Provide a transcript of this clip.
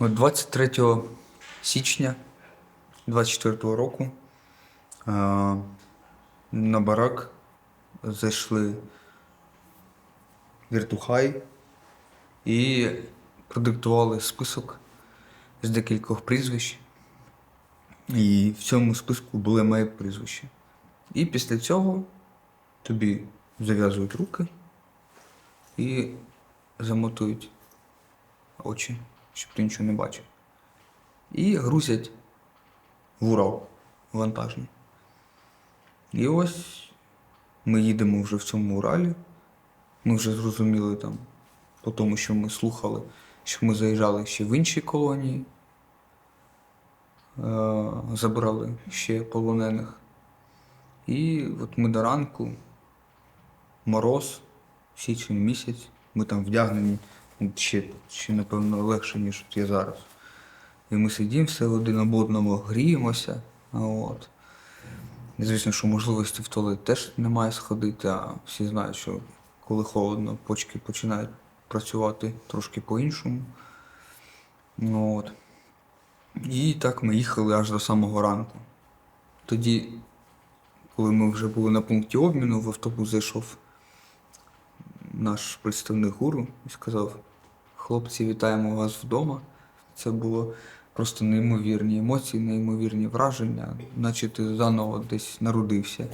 От 23 січня 24 року е, на барак зайшли віртухай і продиктували список з декількох прізвищ. І в цьому списку були моє прізвище. І після цього тобі зав'язують руки і замотують очі, щоб ти нічого не бачив. І грузять в Урал вантажний. І ось ми їдемо вже в цьому Уралі. Ми вже зрозуміли там, по тому, що ми слухали, що ми заїжджали ще в інші колонії, е- забрали ще полонених. І от ми до ранку, мороз, січень місяць, ми там вдягнені ще, ще напевно, легше, ніж от я зараз. І ми сидимо все один об одному, гріємося. От. Звісно, що можливості в туалет теж немає сходити, а всі знають, що коли холодно, почки починають працювати трошки по-іншому. Ну, от. І так ми їхали аж до самого ранку. Тоді, коли ми вже були на пункті обміну, в автобус зайшов наш представник гуру і сказав: хлопці, вітаємо вас вдома. Це було просто неймовірні емоції, неймовірні враження, наче ти заново десь народився.